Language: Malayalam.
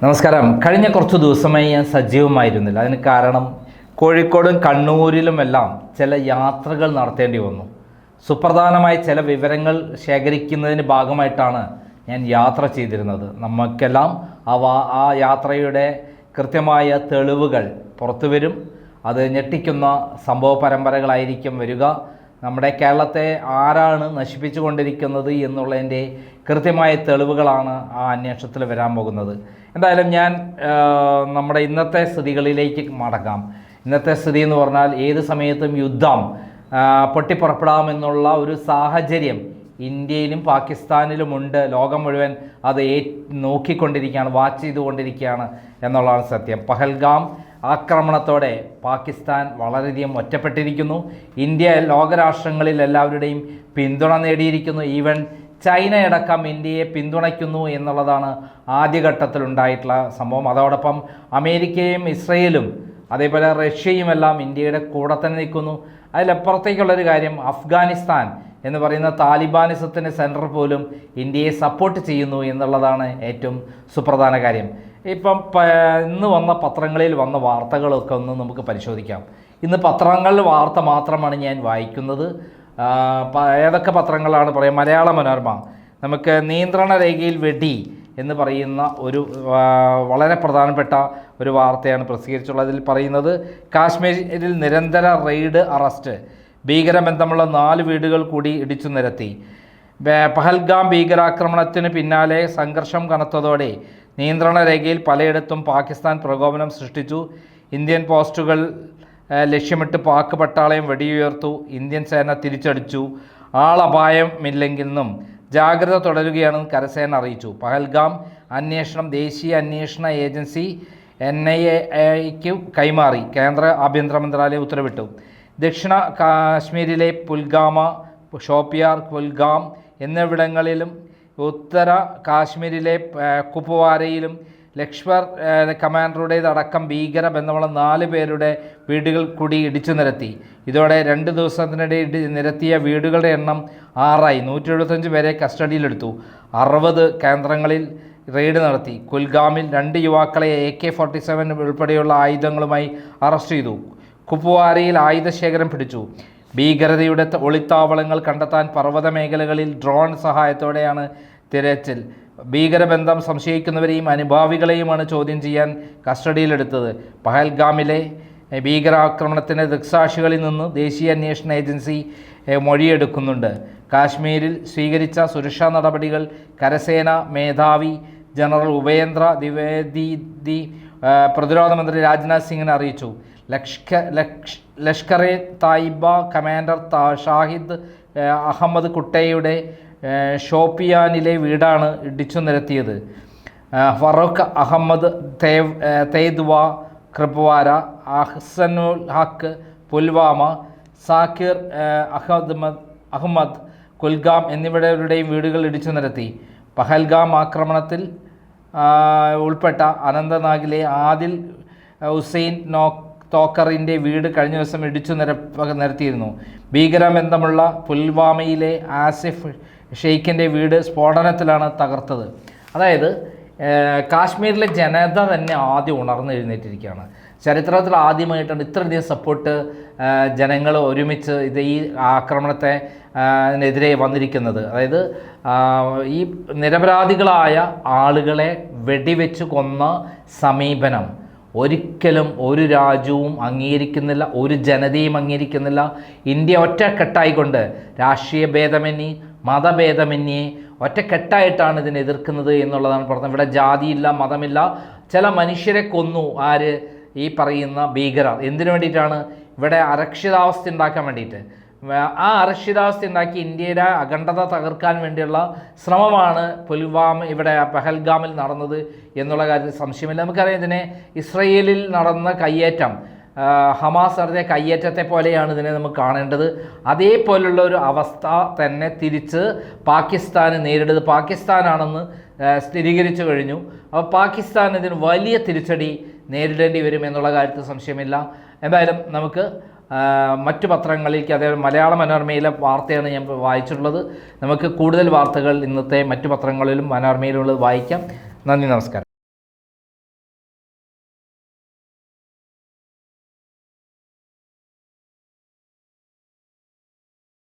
നമസ്കാരം. കഴിഞ്ഞ കുറച്ച് ദിവസമായി ഞാൻ സജീവമായിരുന്നില്ല. അതിന് കാരണം കോഴിക്കോടും കണ്ണൂരിലുമെല്ലാം ചില യാത്രകൾ നടത്തേണ്ടി വന്നു. സുപ്രധാനമായ ചില വിവരങ്ങൾ ശേഖരിക്കുന്നതിന് ഭാഗമായിട്ടാണ് ഞാൻ യാത്ര ചെയ്തിരുന്നത്. നമുക്കെല്ലാം അവ ആ യാത്രയുടെ കൃത്യമായ തെളിവുകൾ പുറത്തു വരും അത് ഞെട്ടിക്കുന്ന സംഭവ പരമ്പരകളായിരിക്കും വരിക. നമ്മുടെ കേരളത്തെ ആരാണ് നശിപ്പിച്ചു കൊണ്ടിരിക്കുന്നത് എന്നുള്ളതിന്റെ കൃത്യമായ തെളിവുകളാണ് ആ അന്വേഷണത്തിൽ വരാൻ പോകുന്നത്. എന്തായാലും ഞാൻ നമ്മുടെ ഇന്നത്തെ സ്ഥിതികളിലേക്ക് മടങ്ങാം. ഇന്നത്തെ സ്ഥിതി എന്ന് പറഞ്ഞാൽ ഏത് സമയത്തും യുദ്ധം പൊട്ടിപ്പുറപ്പെടാമെന്നുള്ള ഒരു സാഹചര്യം ഇന്ത്യയിലും പാകിസ്ഥാനിലുമുണ്ട് ലോകം മുഴുവൻ അത് ഏ നോക്കിക്കൊണ്ടിരിക്കുകയാണ് വാച്ച് ചെയ്തുകൊണ്ടിരിക്കുകയാണ് എന്നുള്ളതാണ് സത്യം. പഹൽഗാം ആക്രമണത്തോടെ പാകിസ്ഥാൻ വളരെയധികം ഒറ്റപ്പെട്ടിരിക്കുന്നു. ഇന്ത്യ ലോകരാഷ്ട്രങ്ങളിൽ എല്ലാവരുടെയും പിന്തുണ നേടിയിരിക്കുന്നു. ഈവൻ ചൈനയടക്കം ഇന്ത്യയെ പിന്തുണയ്ക്കുന്നു എന്നുള്ളതാണ് ആദ്യഘട്ടത്തിലുണ്ടായിട്ടുള്ള സംഭവം. അതോടൊപ്പം അമേരിക്കയും ഇസ്രയേലും അതേപോലെ റഷ്യയും എല്ലാം ഇന്ത്യയുടെ കൂടെ തന്നെ നിൽക്കുന്നു. അതിലപ്പുറത്തേക്കുള്ളൊരു കാര്യം അഫ്ഗാനിസ്ഥാൻ എന്ന് പറയുന്ന താലിബാനിസത്തിന്റെ സെന്റർ പോലും ഇന്ത്യയെ സപ്പോർട്ട് ചെയ്യുന്നു എന്നുള്ളതാണ് ഏറ്റവും സുപ്രധാന കാര്യം. ഇപ്പം ഇന്ന് വന്ന പത്രങ്ങളിൽ വന്ന വാർത്തകളൊക്കെ ഒന്ന് നമുക്ക് പരിശോധിക്കാം. ഇന്ന് പത്രങ്ങളിൽ വാർത്ത മാത്രമാണ് ഞാൻ വായിക്കുന്നത്. ഏതൊക്കെ പത്രങ്ങളാണ് പറയുക? മലയാള മനോരമ. നമുക്ക് നിയന്ത്രണ രേഖയിൽ വെടി എന്ന് പറയുന്ന ഒരു വളരെ പ്രധാനപ്പെട്ട ഒരു വാർത്തയാണ് പ്രസിദ്ധീകരിച്ചുള്ളത് അതിൽ പറയുന്നത് കാശ്മീരിൽ നിരന്തര റെയ്ഡ് അറസ്റ്റ്. ഭീകരബന്ധമുള്ള നാല് വീടുകൾ കൂടി ഇടിച്ചു നിരത്തി. പഹൽഗാം ഭീകരാക്രമണത്തിന് പിന്നാലെ സംഘർഷം കനത്തതോടെ നിയന്ത്രണ രേഖയിൽ പലയിടത്തും പാകിസ്ഥാൻ പ്രകോപനം സൃഷ്ടിച്ചു. ഇന്ത്യൻ പോസ്റ്റുകൾ ലക്ഷ്യമിട്ട് പാക് പട്ടാളയം വെടിയുയർത്തു. ഇന്ത്യൻ സേന തിരിച്ചടിച്ചു. ആളപായമില്ലെങ്കിലും ജാഗ്രത തുടരുകയാണെന്ന് കരസേന അറിയിച്ചു. പഹൽഗാം അന്വേഷണം ദേശീയ അന്വേഷണ ഏജൻസി എൻ ഐ എക്ക് കൈമാറി. കേന്ദ്ര ആഭ്യന്തര മന്ത്രാലയം ഉത്തരവിട്ടു. ദക്ഷിണ കാശ്മീരിലെ പുൽഗാമ ഷോപ്പിയാർ കുൽഗാം എന്നിവിടങ്ങളിലും ഉത്തര കാശ്മീരിലെ കുപ്വാരയിലും ലക്ഷ്മർ കമാൻഡറുടേതടക്കം ഭീകര ബന്ധമുള്ള നാല് പേരുടെ വീടുകൾ കൂടി ഇടിച്ചു നിരത്തി. ഇതോടെ രണ്ട് ദിവസത്തിനിടെ ഇടി നിരത്തിയ വീടുകളുടെ എണ്ണം ആറായി. നൂറ്റി എഴുപത്തഞ്ച് പേരെ കസ്റ്റഡിയിലെടുത്തു. അറുപത് കേന്ദ്രങ്ങളിൽ റെയ്ഡ് നടത്തി. കുൽഗാമിൽ രണ്ട് യുവാക്കളെ എ കെ ഫോർട്ടി സെവൻ ഉൾപ്പെടെയുള്ള ആയുധങ്ങളുമായി അറസ്റ്റ് ചെയ്തു. കുപ്വാരയിൽ ആയുധശേഖരം പിടിച്ചു. ഭീകരതയുടെ ഒളിത്താവളങ്ങൾ കണ്ടെത്താൻ പർവത മേഖലകളിൽ ഡ്രോൺ സഹായത്തോടെയാണ് തിരച്ചിൽ. ഭീകരബന്ധം സംശയിക്കുന്നവരെയും അനുഭാവികളെയുമാണ് ചോദ്യം ചെയ്യാൻ കസ്റ്റഡിയിലെടുത്തത്. പഹൽഗാമിലെ ഭീകരാക്രമണത്തിന്റെ ദൃക്സാക്ഷികളിൽ നിന്ന് ദേശീയ അന്വേഷണ ഏജൻസി മൊഴിയെടുക്കുന്നുണ്ട്. കാശ്മീരിൽ സ്വീകരിച്ച സുരക്ഷാ നടപടികൾ കരസേന മേധാവി ജനറൽ ഉപേന്ദ്ര ദ്വിവേദി പ്രതിരോധ മന്ത്രി രാജ്നാഥ് സിംഗിനെ അറിയിച്ചു. ലഷ്ക ലക്ഷ് ലഷ്കർ എ തായിബ കമാൻഡർ ഷാഹിദ് അഹമ്മദ് കുട്ടയുടെ ഷോപ്പിയാനിലെ വീടാണ് ഇടിച്ചു നിരത്തിയത്. ഫറൂഖ് അഹമ്മദ് തേവ് തേദ്വ കൃപ്വാര അഹ്സനുൽ ഹക്ക് പുൽവാമ സാക്കിർ അഹമ്മദ് അഹമ്മദ് കുൽഗാം എന്നിവരുടെയും വീടുകൾ ഇടിച്ചു നിരത്തി. പഹൽഗാം ആക്രമണത്തിൽ ഉൾപ്പെട്ട അനന്തനാഗിലെ ആദിൽ ഹുസൈൻ നോ തോക്കറിന്റെ വീട് കഴിഞ്ഞ ദിവസം ഇടിച്ചു നിരപ്പ് നിരത്തിയിരുന്നു. ഭീകരബന്ധമുള്ള പുൽവാമയിലെ ആസിഫ് ഷെയ്ഖിന്റെ വീട് സ്ഫോടനത്തിലാണ് തകർത്തത്. അതായത് കാശ്മീരിലെ ജനത തന്നെ ആദ്യം ഉണർന്നു എഴുന്നേറ്റിരിക്കുകയാണ് ചരിത്രത്തിൽ ആദ്യമായിട്ടാണ് ഇത്രയധികം സപ്പോർട്ട് ജനങ്ങൾ ഒരുമിച്ച് ഇത് ഈ ആക്രമണത്തെ എതിരെ വന്നിരിക്കുന്നത്. അതായത് ഈ നിരപരാധികളായ ആളുകളെ വെടിവെച്ച് കൊന്ന സമീപനം. ഒരിക്കലും ഒരു രാജ്യവും അംഗീകരിക്കുന്നില്ല ഒരു ജനതയും അംഗീകരിക്കുന്നില്ല. ഇന്ത്യ ഒറ്റക്കെട്ടായിക്കൊണ്ട് രാഷ്ട്രീയ ഭേദമന്യേ മതഭേദമന്യേ ഒറ്റക്കെട്ടായിട്ടാണ് ഇതിനെ എതിർക്കുന്നത് എന്നുള്ളതാണ് പറഞ്ഞത്. ഇവിടെ ജാതിയില്ല മതമില്ല. ചില മനുഷ്യരെ കൊന്നു ആര്? ഈ പറയുന്ന ഭീകരർ. എന്തിനു വേണ്ടിയിട്ടാണ്? ഇവിടെ അരക്ഷിതാവസ്ഥ ഉണ്ടാക്കാൻ വേണ്ടിയിട്ട്. ആ അരക്ഷിതാവസ്ഥ ഉണ്ടാക്കി ഇന്ത്യയുടെ അഖണ്ഡത തകർക്കാൻ വേണ്ടിയുള്ള ശ്രമമാണ് പുൽവാമ ഇവിടെ പെഹൽഗാമിൽ നടന്നത് എന്നുള്ള കാര്യത്തിൽ സംശയമില്ല. നമുക്കറിയാം ഇതിനെ ഇസ്രയേലിൽ നടന്ന കയ്യേറ്റം ഹമാസ് നടത്തിയ കയ്യേറ്റത്തെ പോലെയാണ് ഇതിനെ നമുക്ക് കാണേണ്ടത്. അതേപോലുള്ള ഒരു അവസ്ഥ തന്നെ തിരിച്ച് പാകിസ്ഥാന് നേരിടുന്നത്. പാകിസ്ഥാനാണെന്ന് സ്ഥിരീകരിച്ചു കഴിഞ്ഞു. അപ്പോൾ പാകിസ്ഥാൻ ഇതിന് വലിയ തിരിച്ചടി നേരിടേണ്ടി വരും എന്നുള്ള കാര്യത്തിൽ സംശയമില്ല. എന്തായാലും നമുക്ക് മറ്റു പത്രങ്ങളിലേക്ക് അതേപോലെ മലയാള മനോരമയിലെ വാർത്തയാണ് ഞാൻ വായിച്ചിട്ടുള്ളത്. നമുക്ക് കൂടുതൽ വാർത്തകൾ ഇന്നത്തെ മറ്റു പത്രങ്ങളിലും മനോരമയിലുള്ളത് വായിക്കാം. നന്ദി നമസ്കാരം.